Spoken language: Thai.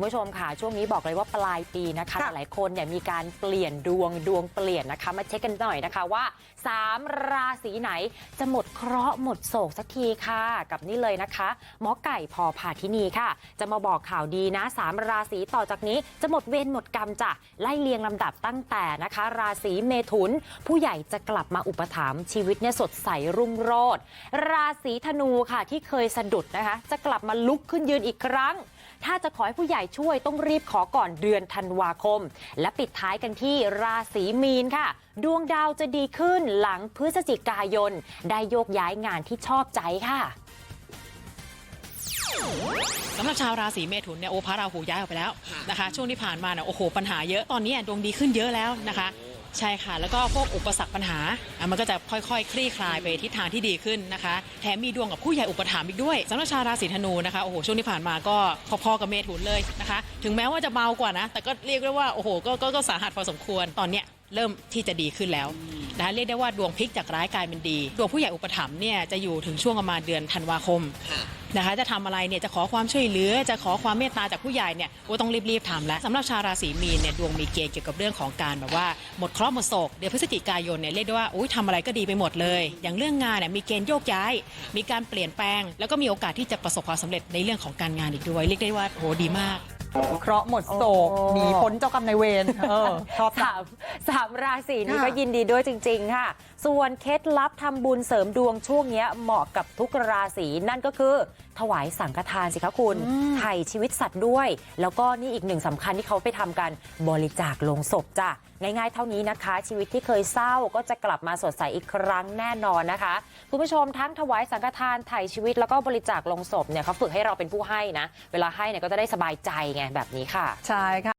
คุณผู้ชมค่ะช่วงนี้บอกเลยว่าปลายปีนะคะค่ะหลายๆคนเนี่ยมีการเปลี่ยนดวงดวงเปลี่ยนนะคะมาเช็คกันหน่อยนะคะว่า 3 ราศีไหนจะหมดเคราะห์หมดโศกสักทีค่ะ กับนี่เลยนะคะหมอไก่พอพาทินีค่ะ จะมาบอกข่าวดีนะ 3 ราศีต่อจากนี้จะหมดเวรหมดกรรมจ้ะไล่เลียงลำดับตั้งแต่นะคะ ราศีเมถุน ผู้ใหญ่จะกลับมาอุปถัมภ์ชีวิตเนี่ยสดใสรุ่งโรจน์ราศีธนูค่ะที่เคยสะดุดนะคะ จะกลับมาลุกขึ้นยืนอีกครั้ง ถ้าจะขอให้ผู้ใหญ่ช่วยต้องรีบขอก่อนเดือนธันวาคม และปิดท้ายกันที่ราศีมีนค่ะ ดวงดาวจะดีขึ้นหลังพฤศจิกายน ได้โยกย้ายงานที่ชอบใจค่ะสำหรับชาวราศีเมถุนเนี่ยโอพระราหูย้ายออกไปแล้วนะคะ ช่วงที่ผ่านมาเนี่ยโอ้โหปัญหาเยอะตอนนี้ดวงดีขึ้นเยอะแล้วนะคะ ใช่ค่ะ แล้วก็พวกอุปสรรคปัญหา มันก็จะค่อยๆ คลี่คลายไปทิศทางที่ดีขึ้นนะคะ แถมมีดวงกับผู้ใหญ่อุปถัมภ์อีกด้วยสำหรับชาวราศีธนูนะคะ โอ้โห ช่วงที่ผ่านมาก็พอๆกับเมถุนเลยนะคะ ถึงแม้ว่าจะเบากว่านะ แต่ก็เรียกได้ว่า โอ้โห ก็ก็สาหัสพอสมควร ตอนเนี้ย เริ่มที่จะดีขึ้นแล้วนะคะเรียกได้ว่าดวงพลิกจากร้ายกลายเป็นดีดวงผู้ใหญ่อุปถัมภ์เนี่ยจะอยู่ถึงช่วงประมาณเดือนธันวาคมนะคะจะทำอะไรเนี่ยจะขอความช่วยเหลือ จะขอความเมตตาจากผู้ใหญ่เนี่ยโอ้ต้องรีบๆทำแล้วสำหรับชาวราศีมีนเนี่ยดวงมีเกณฑ์เกี่ยวกับเรื่องของการแบบว่าหมดเคราะห์หมดโศกเดือนพฤศจิกายนเนี่ยเรียกได้ว่าอุ้ยทำอะไรก็ดีไปหมดเลย อย่างเรื่องงานเนี่ยมีเกณฑ์โยกย้าย มีการเปลี่ยนแปลง แล้วก็มีโอกาสที่จะประสบความสำเร็จในเรื่องของการงานอีกด้วย เรียกได้ว่าโอ้โหดีมาก เคราะห์หมดโศกโอ้หนีพ้นเจ้ากรรมนายเวรเออชอบจัสางมสามราศีนี้ค่ะก็ยินดีด้วยจริง ๆ ค่ะ ส่วนเคล็ดลับทำบุญเสริมดวงช่วงเนี้ยเหมาะกับทุกราศีนั่นก็คือ ถวายสังฆทานสิคะคุณไถ่ชีวิตสัตว์ด้วย แล้วก็นี่อีกหนึ่งสำคัญที่เขาไปทำกันบริจาคลงศพจ้ะง่ายๆเท่านี้นะคะ ชีวิตที่เคยเศร้าก็จะกลับมาสดใสอีกครั้งแน่นอนนะคะ คุณผู้ชมทั้งถวายสังฆทานไถ่ชีวิตแล้วก็บริจาคลงศพเนี่ยเขาฝึกให้เราเป็นผู้ให้นะ เวลาให้เนี่ยก็จะได้สบายใจไงแบบนี้ค่ะ ใช่ค่ะ